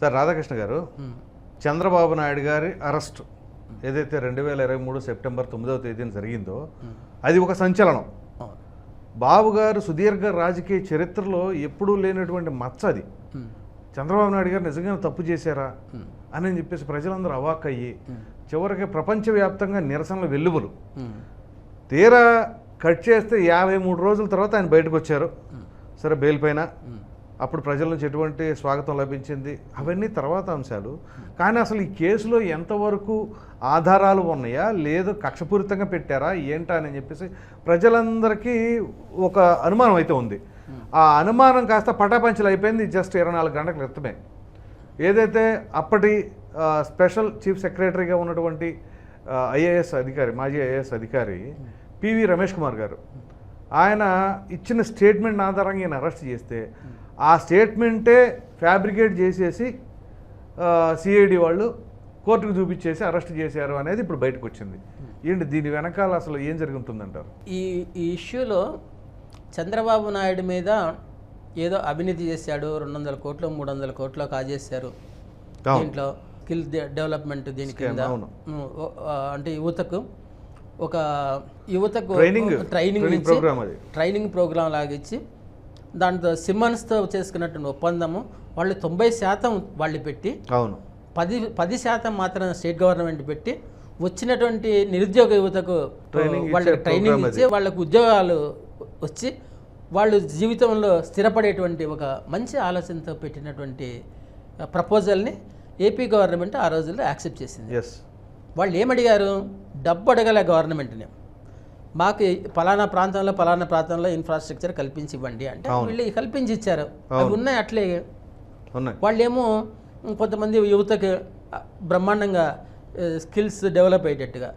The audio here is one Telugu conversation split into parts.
సార్ రాధాకృష్ణ గారు చంద్రబాబు నాయుడు గారి అరెస్ట్ ఏదైతే రెండు వేల ఇరవై మూడు సెప్టెంబర్ తొమ్మిదవ తేదీన జరిగిందో అది ఒక సంచలనం. బాబు గారు సుదీర్ఘ రాజకీయ చరిత్రలో ఎప్పుడూ లేనటువంటి మచ్చ అది. చంద్రబాబు నాయుడు గారు నిజంగానే తప్పు చేశారా అని చెప్పేసి ప్రజలందరూ అవాక్ అయ్యి చివరికి ప్రపంచవ్యాప్తంగా నిరసనలు వెల్లుబులు తీరా కట్ చేస్తే యాభై మూడు రోజుల తర్వాత ఆయన బయటకు వచ్చారు. సరే బెయిల్ పైన. అప్పుడు ప్రజల నుంచి ఎటువంటి స్వాగతం లభించింది. అవన్నీ తర్వాత అంశాలు. కానీ అసలు ఈ కేసులో ఎంతవరకు ఆధారాలు ఉన్నాయా? లేదు కక్షపూరితంగా పెట్టారా? ఏంటా అని చెప్పేసి ప్రజలందరికీ ఒక అనుమానం అయితే ఉంది. ఆ అనుమానం కాస్త పటాపంచలు అయిపోయింది జస్ట్ ఇరవై నాలుగు గంటల క్రితమే. ఏదైతే అప్పటి స్పెషల్ చీఫ్ సెక్రటరీగా ఉన్నటువంటి ఐఏఎస్ అధికారి మాజీ ఐఏఎస్ అధికారి పివి రమేష్ కుమార్ గారు ఆయన ఇచ్చిన స్టేట్మెంట్ ఆధారంగా ఈయన అరెస్ట్ చేస్తే ఆ స్టేట్మెంటే ఫ్యాబ్రికేట్ చేసేసి సిఐడి వాళ్ళు కోర్టుకు చూపించేసి అరెస్ట్ చేశారు అనేది ఇప్పుడు బయటకు వచ్చింది ఏంటి దీని వెనకాల అసలు ఏం జరుగుతుందంటారు? ఈ ఈ ఇష్యూలో చంద్రబాబు నాయుడు మీద ఏదో అవినీతి చేశాడు రెండు వందల కోట్లు మూడు వందల కోట్లు కాజేశారు. దీంట్లో స్కిల్ డెవలప్మెంట్ దీని కింద. అంటే యువతకు ఒక యువతకు ట్రైనింగ్ అది. ట్రైనింగ్ ప్రోగ్రామ్ లాగా ఇచ్చి దాంతో సిమ్మన్స్తో చేసుకున్నటువంటి ఒప్పందము వాళ్ళు తొంభై శాతం వాళ్ళు పెట్టి అవును. పది పది శాతం మాత్రం స్టేట్ గవర్నమెంట్ పెట్టి వచ్చినటువంటి నిరుద్యోగ యువతకు వాళ్ళకి ట్రైనింగ్ ఇచ్చి వాళ్ళకు ఉద్యోగాలు వచ్చి వాళ్ళు జీవితంలో స్థిరపడేటువంటి ఒక మంచి ఆలోచనతో పెట్టినటువంటి ప్రపోజల్ని ఏపీ గవర్నమెంట్ ఆ రోజుల్లో యాక్సెప్ట్ చేసింది. వాళ్ళు ఏమడిగారు? డబ్బు అడగలే గవర్నమెంట్ని. మాకు ఫలానా ప్రాంతంలో ఫలానా ప్రాంతంలో ఇన్ఫ్రాస్ట్రక్చర్ కల్పించి ఇవ్వండి అంటే. వీళ్ళు కల్పించి ఇచ్చారు అవి ఉన్నాయి అట్లే. వాళ్ళేమో కొంతమంది యువతకి బ్రహ్మాండంగా స్కిల్స్ డెవలప్ అయ్యేటట్టుగా.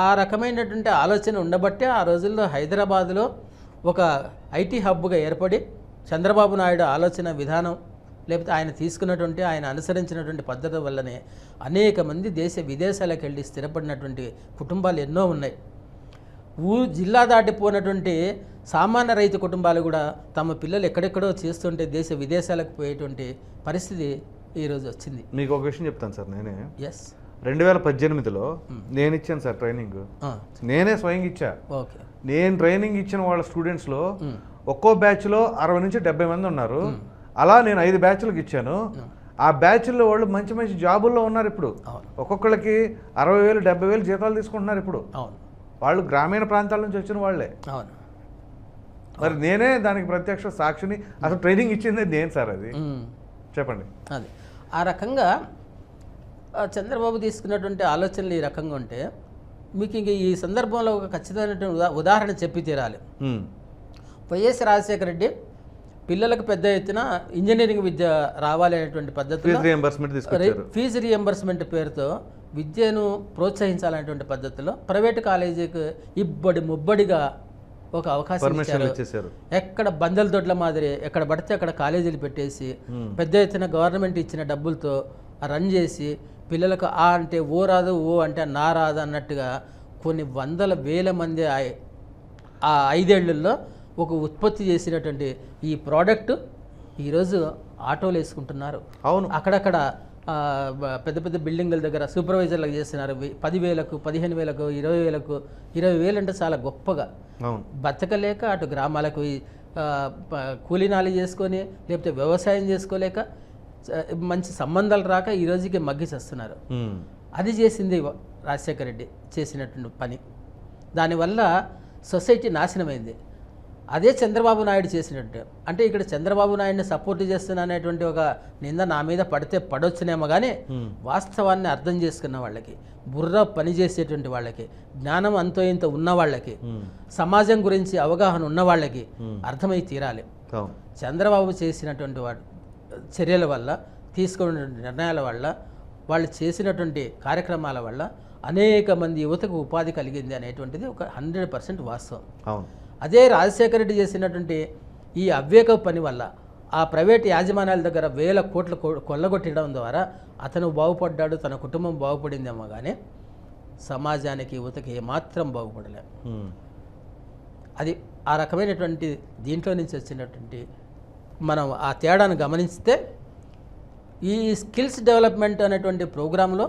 ఆ రకమైనటువంటి ఆలోచన ఉండబట్టే ఆ రోజుల్లో హైదరాబాదులో ఒక ఐటీ హబ్గా ఏర్పడి చంద్రబాబు నాయుడు ఆలోచన విధానం లేకపోతే ఆయన తీసుకున్నటువంటి ఆయన అనుసరించినటువంటి పద్ధతి వల్లనే అనేక మంది దేశ విదేశాలకు వెళ్ళి స్థిరపడినటువంటి కుటుంబాలు ఎన్నో ఉన్నాయి. ఊరు జిల్లా దాటిపోయినటువంటి సామాన్య రైతు కుటుంబాలు కూడా తమ పిల్లలు ఎక్కడెక్కడో చేస్తుంటే దేశ విదేశాలకు పోయేటువంటి పరిస్థితి ఈరోజు వచ్చింది. మీకు ఒక విషయం చెప్తాను సార్ నేనే. ఎస్ రెండు వేల పద్దెనిమిదిలో నేను ఇచ్చాను సార్ ట్రైనింగ్. నేనే స్వయంగా ఇచ్చా. ఓకే. నేను ట్రైనింగ్ ఇచ్చిన వాళ్ళ స్టూడెంట్స్లో ఒక్కో బ్యాచ్లో అరవై నుంచి డెబ్బై మంది ఉన్నారు. అలా నేను ఐదు బ్యాచ్లకు ఇచ్చాను. ఆ బ్యాచ్లో వాళ్ళు మంచి మంచి జాబుల్లో ఉన్నారు ఇప్పుడు. ఒక్కొక్కళ్ళకి అరవై వేలు డెబ్బై వేలు జీతాలు తీసుకుంటున్నారు ఇప్పుడు. అవును. వాళ్ళు గ్రామీణ ప్రాంతాల నుంచి వచ్చిన వాళ్ళే. అవును. మరి నేనే దానికి ప్రత్యక్ష సాక్షిని అసలు ట్రైనింగ్ ఇచ్చింది నేను సార్ అది. చెప్పండి. అది. ఆ రకంగా చంద్రబాబు తీసుకున్నటువంటి ఆలోచనలు ఈ రకంగా ఉంటే మీకు ఇంక ఈ సందర్భంలో ఒక ఖచ్చితమైనటువంటి ఉదా ఉదాహరణ చెప్పి తీరాలి. వైఎస్ రాజశేఖర రెడ్డి పిల్లలకు పెద్ద ఎత్తున ఇంజనీరింగ్ విద్య రావాలి అనేటువంటి తీసుకొచ్చారు. ఫీజు రియంబర్స్మెంట్ పేరుతో విద్యను ప్రోత్సహించాలనేటువంటి పద్ధతిలో ప్రైవేట్ కాలేజీకి ఇబ్బడి ముబ్బడిగా ఒక అవకాశం ఇచ్చారు. ఎక్కడ బందల దొడ్ల మాదిరి ఎక్కడ పడితే అక్కడ కాలేజీలు పెట్టేసి పెద్ద ఎత్తున గవర్నమెంట్ ఇచ్చిన డబ్బులతో రన్ చేసి పిల్లలకు ఆ అంటే ఓ రాదు ఓ అంటే నా రాదు అన్నట్టుగా కొన్ని వందల వేల మంది ఆ- ఐదేళ్ళలో ఒక ఉత్పత్తి చేసినటువంటి ఈ ప్రోడక్ట్ ఈరోజు ఆటోలు వేసుకుంటున్నారు. అవును. అక్కడక్కడ పెద్ద పెద్ద బిల్డింగుల దగ్గర సూపర్వైజర్లకు చేస్తున్నారు. పదివేలకు పదిహేను వేలకు ఇరవై వేలకు ఇరవై వేలు అంటే చాలా గొప్పగా బతకలేక అటు గ్రామాలకు కూలీనాలి చేసుకొని లేకపోతే వ్యవసాయం చేసుకోలేక మంచి సంబంధాలు రాక ఈ రోజుకి మగ్గి చేస్తున్నారు. ఉమ్. అది చేసింది రాజశేఖర రెడ్డి చేసినటువంటి పని. దానివల్ల సొసైటీ నాశనమైంది. అదే చంద్రబాబు నాయుడు చేసినట్టు అంటే ఇక్కడ చంద్రబాబు నాయుడిని సపోర్ట్ చేస్తున్నా అనేటువంటి ఒక నింద నా మీద పడితే పడొచ్చునేమో కానీ. వాస్తవాన్ని అర్థం చేసుకున్న వాళ్ళకి బుర్ర పనిచేసేటువంటి వాళ్ళకి జ్ఞానం అంతో ఇంత ఉన్న వాళ్ళకి. సమాజం గురించి అవగాహన ఉన్న వాళ్ళకి. అర్థమై తీరాలి చంద్రబాబు చేసినటువంటి వాటి చర్యల వల్ల తీసుకున్న నిర్ణయాల వల్ల వాళ్ళు చేసినటువంటి కార్యక్రమాల వల్ల అనేక మంది యువతకు ఉపాధి కలిగింది అనేటువంటిది ఒక హండ్రెడ్ పర్సెంట్ వాస్తవం అవును అదే రాజశేఖర రెడ్డి చేసినటువంటి ఈ అవివేక పని వల్ల ఆ ప్రైవేట్ యాజమాన్యాల దగ్గర వేల కోట్లు కొల్లగొట్టడం ద్వారా అతను బాగుపడ్డాడు తన కుటుంబం బాగుపడిందేమో కానీ సమాజానికి యువతకి ఏమాత్రం బాగుపడలే. అది ఆ రకమైనటువంటి దీంట్లో నుంచి వచ్చినటువంటి మనం ఆ తేడాను గమనిస్తే ఈ స్కిల్స్ డెవలప్మెంట్ అనేటువంటి ప్రోగ్రాంలో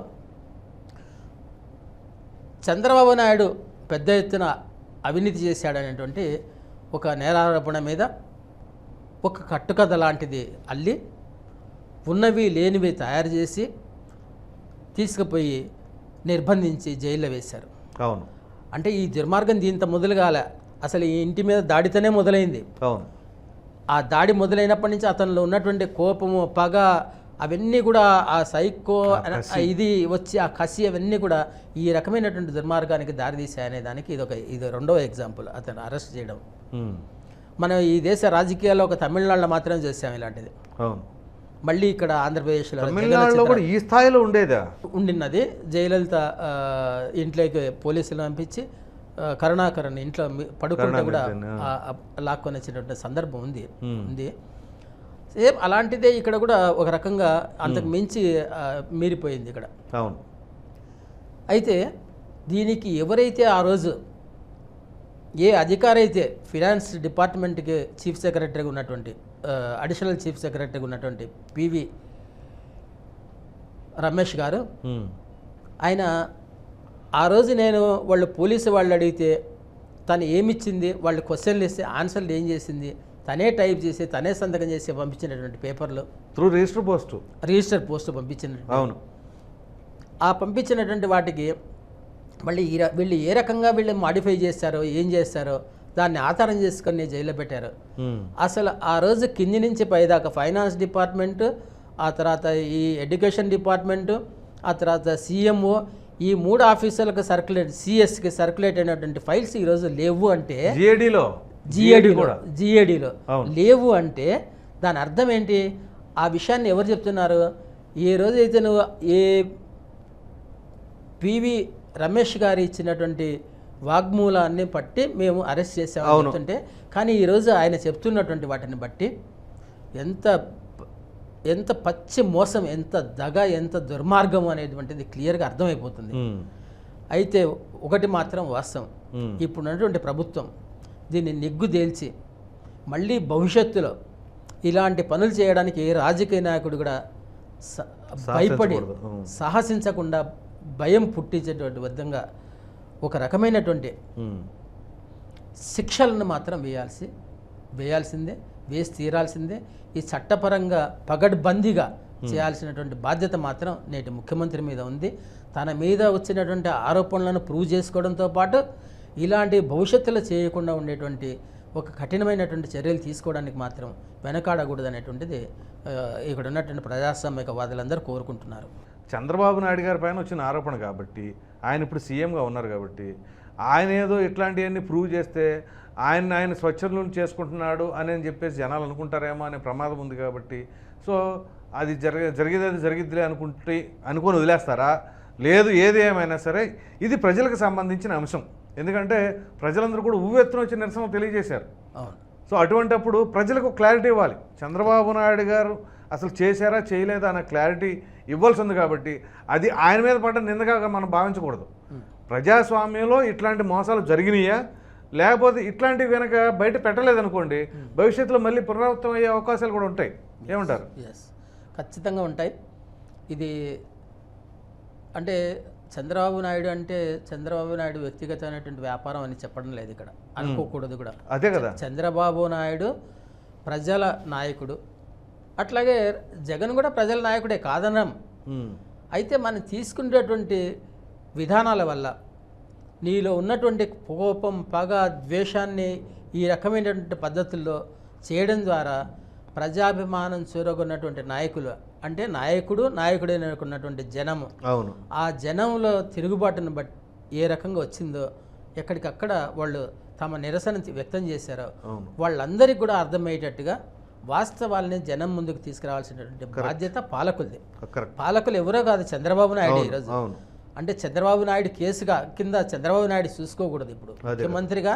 చంద్రబాబు నాయుడు పెద్ద ఎత్తున అవినీతి చేశాడనేటువంటి ఒక నేరారోపణ మీద ఒక కట్టుకథ లాంటిది అల్లి ఉన్నవి లేనివి తయారు చేసి తీసుకుపోయి నిర్బంధించి జైల్లో వేశారు. అవును. అంటే ఈ దుర్మార్గం దీంతో మొదలు కాలే అసలు ఈ ఇంటి మీద దాడితోనే మొదలైంది. అవును. ఆ దాడి మొదలైనప్పటి నుంచి అతనిలో ఉన్నటువంటి కోపము పగ అవన్నీ కూడా ఆ సైకో ఇది వచ్చి ఆ కసి అవన్నీ కూడా ఈ రకమైనటువంటి దుర్మార్గానికి దారితీసాయనే దానికి ఇది ఒక ఇది రెండవ ఎగ్జాంపుల్ అతను అరెస్ట్ చేయడం. మనం ఈ దేశ రాజకీయాల్లో ఒక తమిళనాడులో మాత్రమే చూసాం ఇలాంటిది. మళ్ళీ ఇక్కడ ఆంధ్రప్రదేశ్లో తమిళనాడులో కూడా ఈ స్థాయిలో ఉండేదా? ఉండినది. జయలలిత ఇంట్లోకి పోలీసులు పంపించి కరుణాకరన్ ఇంట్లో పడుకుంటే కూడా లాక్కొని వచ్చినటువంటి సందర్భం ఉంది. ఉంది. సేమ్ అలాంటిదే ఇక్కడ కూడా ఒక రకంగా అంతకు మించి మీరిపోయింది ఇక్కడ. అవును. అయితే దీనికి ఎవరైతే ఆ రోజు ఏ అధికారి అయితే ఫినాన్స్ డిపార్ట్మెంట్కి చీఫ్ సెక్రటరీగా ఉన్నటువంటి అడిషనల్ చీఫ్ సెక్రటరీగా ఉన్నటువంటి పివి రమేష్ గారు. ఆయన ఆ రోజు నేను వాళ్ళు పోలీసు వాళ్ళు అడిగితే తను ఏమిచ్చింది వాళ్ళు క్వశ్చన్లు ఇస్తే ఆన్సర్లు ఏం చేసింది తనే టైప్ చేసి తనే సంతకం చేసి పంపించినటువంటి పేపర్లు. Through register post. Register post పంపించిన అవును. ఆ పంపించినటువంటి వాటికి మళ్ళీ ఈ వీళ్ళు ఏ రకంగా వీళ్ళు మాడిఫై చేస్తారో ఏం చేస్తారో దాన్ని ఆధారం చేసుకొని జైల్లో పెట్టారు. అసలు ఆ రోజు కింది నుంచి పైదాకా ఫైనాన్స్ డిపార్ట్మెంట్ ఆ తర్వాత ఈ ఎడ్యుకేషన్ డిపార్ట్మెంటు ఆ తర్వాత సీఎంఓ ఈ మూడు ఆఫీసులకు సర్క్యులేట్ సిఎస్కి సర్క్యులేట్ అయినటువంటి ఫైల్స్ ఈరోజు లేవు అంటే జిఏడిలో జిఏడిలో. లేవు అంటే దాని అర్థం ఏంటి ఆ విషయాన్ని ఎవరు చెప్తున్నారు ఏ రోజైతే నువ్వు ఏ పివి రమేష్ గారు ఇచ్చినటువంటి వాగ్మూలాన్ని బట్టి మేము అరెస్ట్. చెప్తుంటే కానీ ఈరోజు ఆయన చెప్తున్నటువంటి వాటిని బట్టి ఎంత ఎంత పచ్చి మోసం ఎంత దగ ఎంత దుర్మార్గం అనేటువంటిది క్లియర్గా అర్థమైపోతుంది. అయితే ఒకటి మాత్రం వాస్తవం ఉమ్. ఇప్పుడు ఉన్నటువంటి ప్రభుత్వం దీన్ని నిగ్గు తేల్చి మళ్ళీ భవిష్యత్తులో ఇలాంటి పనులు చేయడానికి ఏ రాజకీయ నాయకుడు కూడా భయపడి. సాహసించకుండా భయం పుట్టించేటువంటి విధంగా ఒక రకమైనటువంటి. శిక్షలను మాత్రం వేయాల్సి వేయాల్సిందే వేసి తీరాల్సిందే ఈ చట్టపరంగా పగడ్బందీగా చేయాల్సినటువంటి బాధ్యత మాత్రం నేటి ముఖ్యమంత్రి మీద ఉంది తన మీద వచ్చినటువంటి ఆరోపణలను ప్రూవ్ చేసుకోవడంతో పాటు ఇలాంటి భవిష్యత్తులో చేయకుండా ఉండేటువంటి ఒక కఠినమైనటువంటి చర్యలు తీసుకోవడానికి మాత్రం వెనకాడకూడదు అనేటువంటిది ఇక్కడ ఉన్నటువంటి ప్రజాస్వామికవాదులందరూ కోరుకుంటున్నారు. చంద్రబాబు నాయుడు గారి పైన వచ్చిన ఆరోపణ కాబట్టి ఆయన ఇప్పుడు సీఎంగా ఉన్నారు కాబట్టి ఆయన ఏదో ఇట్లాంటివన్నీ ప్రూవ్ చేస్తే ఆయన ఆయన స్వచ్ఛందం చేసుకుంటున్నాడు అని చెప్పేసి జనాలు అనుకుంటారేమో అనే ప్రమాదం ఉంది కాబట్టి సో అది జరగ జరిగేది అది జరిగిద్దిలే అనుకుంటే అనుకొని వదిలేస్తారా? లేదు ఏది ఏమైనా సరే ఇది ప్రజలకు సంబంధించిన అంశం. ఎందుకంటే ప్రజలందరూ కూడా ఉవ్వెత్తున వచ్చి నిరసన తెలియజేశారు. సో అటువంటప్పుడు ప్రజలకు క్లారిటీ ఇవ్వాలి. చంద్రబాబు నాయుడు గారు అసలు చేశారా చేయలేదా అన్న క్లారిటీ ఇవ్వాల్సి ఉంది కాబట్టి అది ఆయన మీద పడ్డ నిందగా మనం భావించకూడదు. ప్రజాస్వామ్యంలో ఇట్లాంటి మోసాలు జరిగినాయా? లేకపోతే ఇట్లాంటివి వెనక బయట పెట్టలేదనుకోండి భవిష్యత్తులో మళ్ళీ పునరావృతం అయ్యే అవకాశాలు కూడా ఉంటాయి. ఏమంటారు? ఎస్ ఖచ్చితంగా ఉంటాయి. ఇది అంటే చంద్రబాబు నాయుడు అంటే చంద్రబాబు నాయుడు వ్యక్తిగతమైనటువంటి వ్యాపారం అని చెప్పడం లేదు ఇక్కడ. అనుకోకూడదు కూడా. అదే కదా. చంద్రబాబు నాయుడు ప్రజల నాయకుడు. అట్లాగే జగన్ కూడా ప్రజల నాయకుడే కాదనం అయితే మనం తీసుకునేటువంటి విధానాల వల్ల నీలో ఉన్నటువంటి కోపం పగ ద్వేషాన్ని ఈ రకమైనటువంటి పద్ధతుల్లో చేయడం ద్వారా ప్రజాభిమానం చూరగొన్నటువంటి నాయకులు అంటే నాయకుడు నాయకుడైన ఉన్నటువంటి జనము. అవును. ఆ జనంలో తిరుగుబాటును బట్టి ఏ రకంగా వచ్చిందో ఎక్కడికక్కడ వాళ్ళు తమ నిరసన వ్యక్తం చేశారో వాళ్ళందరికీ కూడా అర్థమయ్యేటట్టుగా వాస్తవాల్ని జనం ముందుకు తీసుకురావాల్సినటువంటి బాధ్యత పాలకులది. కరెక్ట్ పాలకులు ఎవరో కాదు చంద్రబాబు నాయుడు ఈరోజు. అంటే చంద్రబాబు నాయుడు కేసుగా కింద చంద్రబాబు నాయుడు చూసుకోకూడదు ఇప్పుడు. ముఖ్యమంత్రిగా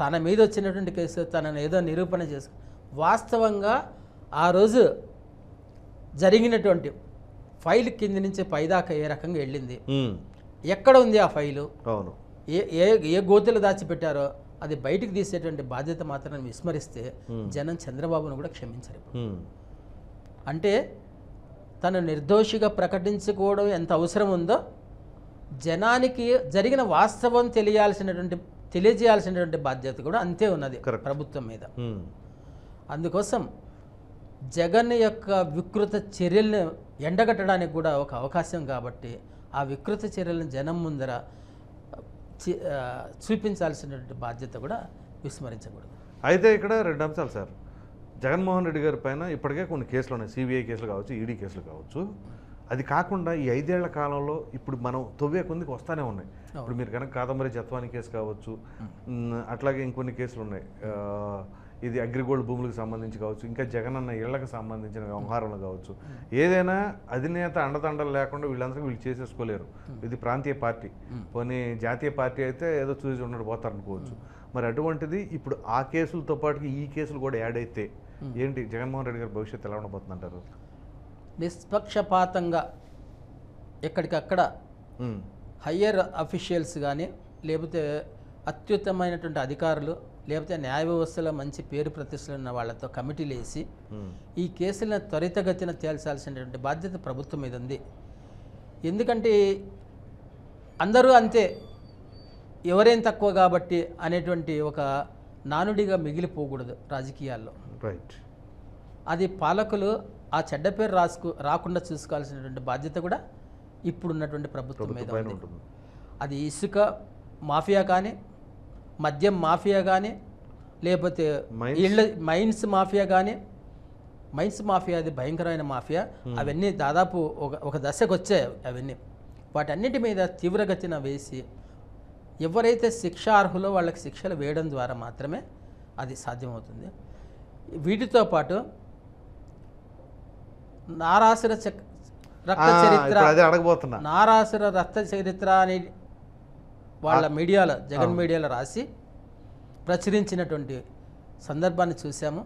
తన మీద వచ్చినటువంటి కేసు తనను ఏదో నిరూపణ చేసుకు వాస్తవంగా ఆ రోజు జరిగినటువంటి ఫైల్ కింది నుంచి పైదాకా ఏ రకంగా వెళ్ళింది? ఎక్కడ ఉంది ఆ ఫైలు? అవును. ఏ ఏ ఏ గోతులు దాచిపెట్టారో అది బయటికి తీసేటువంటి బాధ్యత మాత్రం విస్మరిస్తే జనం చంద్రబాబును కూడా క్షమించరు అంటే తను నిర్దోషిగా ప్రకటించుకోవడం ఎంత అవసరం ఉందో జనానికి జరిగిన వాస్తవం తెలియాల్సినటువంటి తెలియజేయాల్సినటువంటి బాధ్యత కూడా అంతే ఉన్నది. ప్రభుత్వం మీద. అందుకోసం జగన్ యొక్క వికృత చర్యల్ని ఎండగట్టడానికి కూడా ఒక అవకాశం కాబట్టి ఆ వికృత చర్యలను జనం ముందర చూపించాల్సినటువంటి బాధ్యత కూడా విస్మరించకూడదు. అయితే ఇక్కడ రెండు అంశాలు సార్. జగన్మోహన్ రెడ్డి గారి పైన ఇప్పటికే కొన్ని కేసులు ఉన్నాయి సిబిఐ కేసులు కావచ్చు ఈడీ కేసులు కావచ్చు. అది కాకుండా ఈ ఐదేళ్ళ కాలంలో ఇప్పుడు మనం తొవ్వే కొందికి వస్తానే ఉన్నాయి. ఇప్పుడు మీరు కనుక కాదంబరి జత్వాని కేసు కావచ్చు అట్లాగే ఇంకొన్ని కేసులు ఉన్నాయి ఇది అగ్రిగోల్డ్ భూములకు సంబంధించి కావచ్చు ఇంకా జగనన్న ఇళ్ళకు సంబంధించిన వ్యవహారంలో కావచ్చు. ఏదైనా అధినేత అండదండలు లేకుండా వీళ్ళందరూ వీళ్ళు చేసేసుకోలేరు. ఇది ప్రాంతీయ పార్టీ. పోనీ జాతీయ పార్టీ అయితే ఏదో చూసి ఉన్నట్టు పోతారు అనుకోవచ్చు మరి అటువంటిది ఇప్పుడు ఆ కేసులతో పాటు ఈ కేసులు కూడా యాడ్ అయితే ఏంటి? జగన్మోహన్ రెడ్డి గారి భవిష్యత్తు ఎలా ఉండబోతుంది అంటారు నిష్పక్షపాతంగా ఎక్కడికక్కడ హయ్యర్ అఫీషియల్స్ కానీ లేకపోతే అత్యుత్తమైనటువంటి అధికారులు లేకపోతే న్యాయ వ్యవస్థలో మంచి పేరు ప్రతిష్టలు ఉన్న వాళ్ళతో కమిటీలు వేసి ఈ కేసులను త్వరితగతిన తేల్చాల్సినటువంటి బాధ్యత ప్రభుత్వం మీద ఉంది. ఎందుకంటే అందరూ అంతే ఎవరేం తక్కువ కాబట్టి అనేటువంటి ఒక నానుడిగా మిగిలిపోకూడదు రాజకీయాల్లో. రైట్. అది పాలకులు ఆ చెడ్డ పేరు రాసుకు రాకుండా చూసుకోవాల్సినటువంటి బాధ్యత కూడా ఇప్పుడున్నటువంటి ప్రభుత్వం మీద ఉంది. అది ఇసుక మాఫియా కానీ మద్యం మాఫియా కానీ లేకపోతే? ఇళ్ళ మైన్స్ మాఫియా కానీ మైన్స్ మాఫియా అది భయంకరమైన మాఫియా. అవన్నీ దాదాపు ఒక ఒక దశకు వచ్చాయి అవన్నీ. వాటన్నిటి మీద తీవ్రగతిన వేసి ఎవరైతే శిక్షార్హులో వాళ్ళకి శిక్షలు వేయడం ద్వారా మాత్రమే అది సాధ్యమవుతుంది. వీటితో పాటు నారాసుర చక్ రక్త చరిత్ర నారాసుర రక్త చరిత్ర అని వాళ్ళ మీడియాలో జగన్ మీడియాలో రాసి ప్రచురించినటువంటి సందర్భాన్ని చూసాము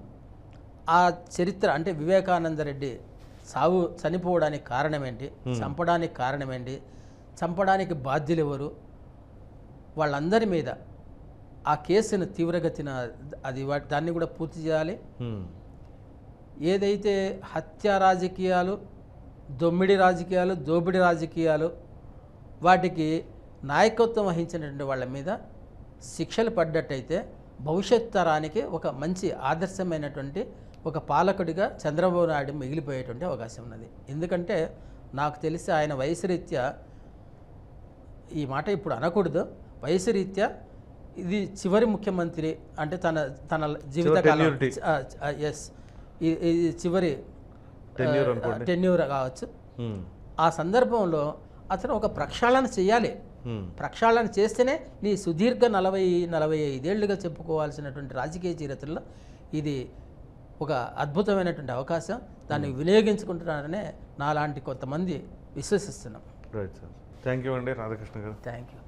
ఆ చరిత్ర అంటే వివేకానంద రెడ్డి సావు చనిపోవడానికి కారణం ఏంటి చంపడానికి కారణం ఏంటి చంపడానికి బాధ్యులు ఎవరు వాళ్ళందరి మీద ఆ కేసును తీవ్రగతిన అది దాన్ని కూడా పూర్తి చేయాలి. ఏదైతే హత్య రాజకీయాలు దొమ్మిడి రాజకీయాలు దోపిడి రాజకీయాలు వాటికి నాయకత్వం వహించినటువంటి వాళ్ళ మీద శిక్షలు పడ్డట్టయితే భవిష్యత్ తరానికి ఒక మంచి ఆదర్శమైనటువంటి ఒక పాలకుడిగా చంద్రబాబు నాయుడు మిగిలిపోయేటువంటి అవకాశం ఉన్నది. ఎందుకంటే నాకు తెలిసి ఆయన వయసు రీత్యా ఈ మాట ఇప్పుడు అనకూడదు. వయసు రీత్యా ఇది చివరి ముఖ్యమంత్రి అంటే తన తన జీవితకాలం. ఎస్ ఇది చివరి. టెన్యూర్ కావచ్చు. ఉమ్, ఆ సందర్భంలో అతను ఒక ప్రక్షాళన చేయాలి. ప్రక్షాళన చేస్తేనే నీ సుదీర్ఘ నలభై నలభై ఐదేళ్ళుగా చెప్పుకోవాల్సినటువంటి రాజకీయ చరిత్రలో ఇది ఒక అద్భుతమైనటువంటి అవకాశం. దాన్ని వినియోగించుకుంటున్నారనే నాలాంటి కొంతమంది విశ్వసిస్తున్నాం. రైట్ సార్ థ్యాంక్ యూ అండి రాధాకృష్ణ గారు. Thank you